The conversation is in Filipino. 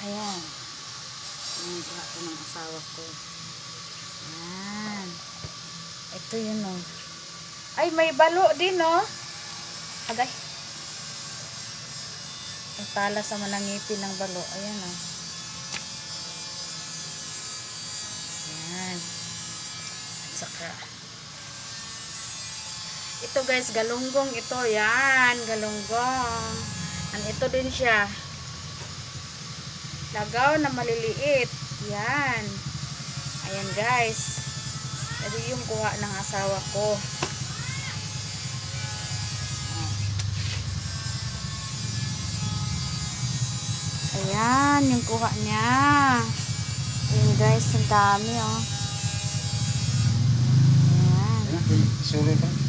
Ayan. Ayan, kuha ko ng asawa ko. Ayan. Ito yun, oh. Ay, may balo din, oh. Agay. Ang tala sa manangipin ng balo. Ayan, oh. Ayan. At saka, ito guys, galunggong ito. Yan, galunggong. Ang ito din siya. Lagaw na maliliit. Yan. Ayan guys. Ito yung kuha ng asawa ko. Ayan, yung kuha niya. Ayan guys, ang dami oh. Ayan. Ayan, sulit pa.